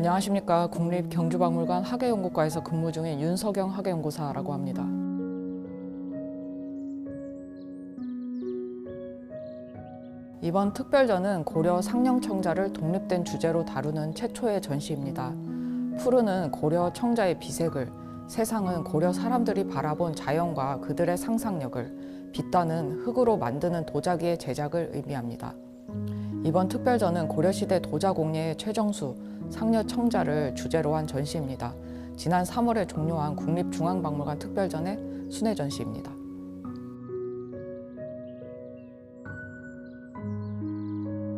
안녕하십니까 국립경주박물관 학예연구과에서 근무 중인 윤석영 학예연구사라고 합니다. 이번 특별전은 고려 상령청자를 독립된 주제로 다루는 최초의 전시입니다. 푸르는 고려 청자의 비색을, 세상은 고려 사람들이 바라본 자연과 그들의 상상력을, 빛다는 흙으로 만드는 도자기의 제작을 의미합니다. 이번 특별전은 고려시대 도자공예의 최정수, 상려 청자를 주제로 한 전시입니다. 지난 3월에 종료한 국립중앙박물관 특별전의 순회 전시입니다.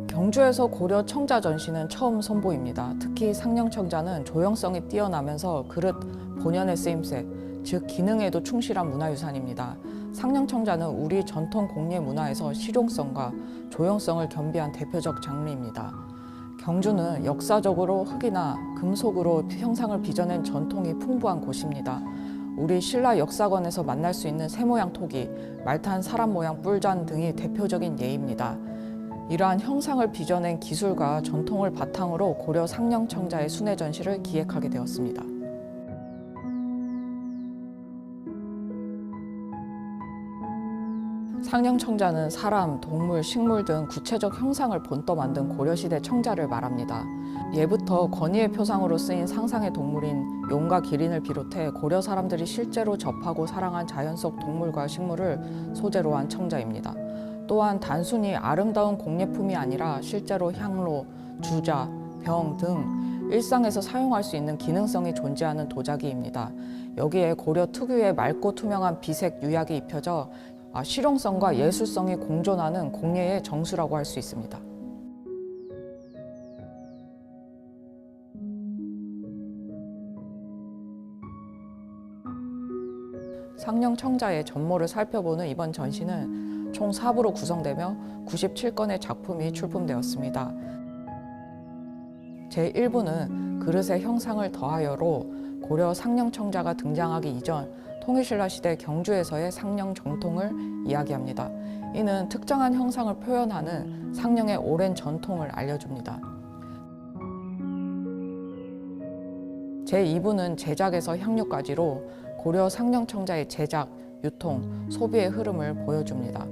경주에서 고려 청자 전시는 처음 선보입니다. 특히 상령 청자는 조형성이 뛰어나면서 그릇 본연의 쓰임새, 즉 기능에도 충실한 문화유산입니다. 상령 청자는 우리 전통 공예 문화에서 실용성과 조형성을 겸비한 대표적 장르입니다. 경주는 역사적으로 흙이나 금속으로 형상을 빚어낸 전통이 풍부한 곳입니다. 우리 신라 역사관에서 만날 수 있는 새 모양 토기, 말탄 사람 모양 뿔잔 등이 대표적인 예입니다. 이러한 형상을 빚어낸 기술과 전통을 바탕으로 고려 상령청자의 순회 전시를 기획하게 되었습니다. 상령청자는 사람, 동물, 식물 등 구체적 형상을 본떠 만든 고려시대 청자를 말합니다. 예부터 권위의 표상으로 쓰인 상상의 동물인 용과 기린을 비롯해 고려 사람들이 실제로 접하고 사랑한 자연 속 동물과 식물을 소재로 한 청자입니다. 또한 단순히 아름다운 공예품이 아니라 실제로 향로, 주자, 병 등 일상에서 사용할 수 있는 기능성이 존재하는 도자기입니다. 여기에 고려 특유의 맑고 투명한 비색 유약이 입혀져 아, 실용성과 예술성이 공존하는 공예의 정수라고 할 수 있습니다. 상령 청자의 전모를 살펴보는 이번 전시는 총 4부로 구성되며 97건의 작품이 출품되었습니다. 제1부는 그릇의 형상을 더하여로 고려 상령 청자가 등장하기 이전 통일신라 시대 경주에서의 상령 정통을 이야기합니다. 이는 특정한 형상을 표현하는 상령의 오랜 전통을 알려줍니다. 제2부는 제작에서 향료까지로 고려 상령 청자의 제작, 유통, 소비의 흐름을 보여줍니다.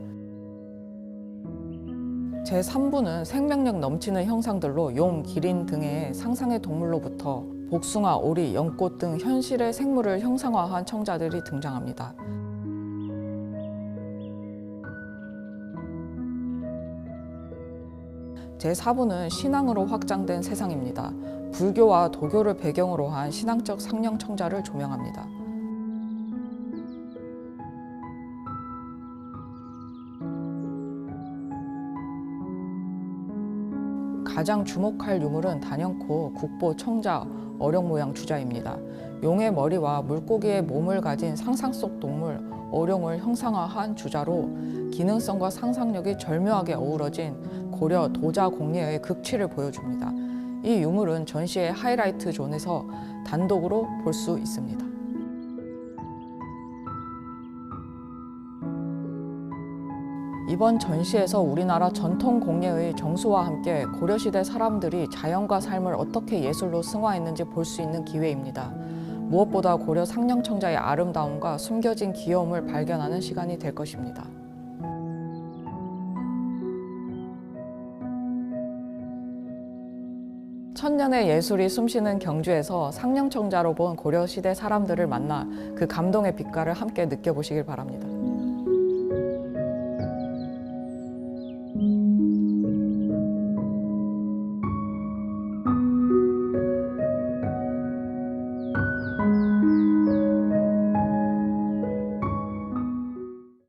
제3부는 생명력 넘치는 형상들로 용, 기린 등의 상상의 동물로부터 복숭아, 오리, 연꽃 등 현실의 생물을 형상화한 청자들이 등장합니다. 제4부는 신앙으로 확장된 세상입니다. 불교와 도교를 배경으로 한 신앙적 상령 청자를 조명합니다. 가장 주목할 유물은 단연코 국보 청자 어령 모양 주자입니다. 용의 머리와 물고기의 몸을 가진 상상 속 동물 어룡을 형상화한 주자로 기능성과 상상력이 절묘하게 어우러진 고려 도자 공예의 극치를 보여줍니다. 이 유물은 전시의 하이라이트 존에서 단독으로 볼 수 있습니다. 이번 전시에서 우리나라 전통 공예의 정수와 함께 고려시대 사람들이 자연과 삶을 어떻게 예술로 승화했는지 볼 수 있는 기회입니다. 무엇보다 고려 상령청자의 아름다움과 숨겨진 귀여움을 발견하는 시간이 될 것입니다. 천년의 예술이 숨쉬는 경주에서 상령청자로 본 고려시대 사람들을 만나 그 감동의 빛깔을 함께 느껴보시길 바랍니다.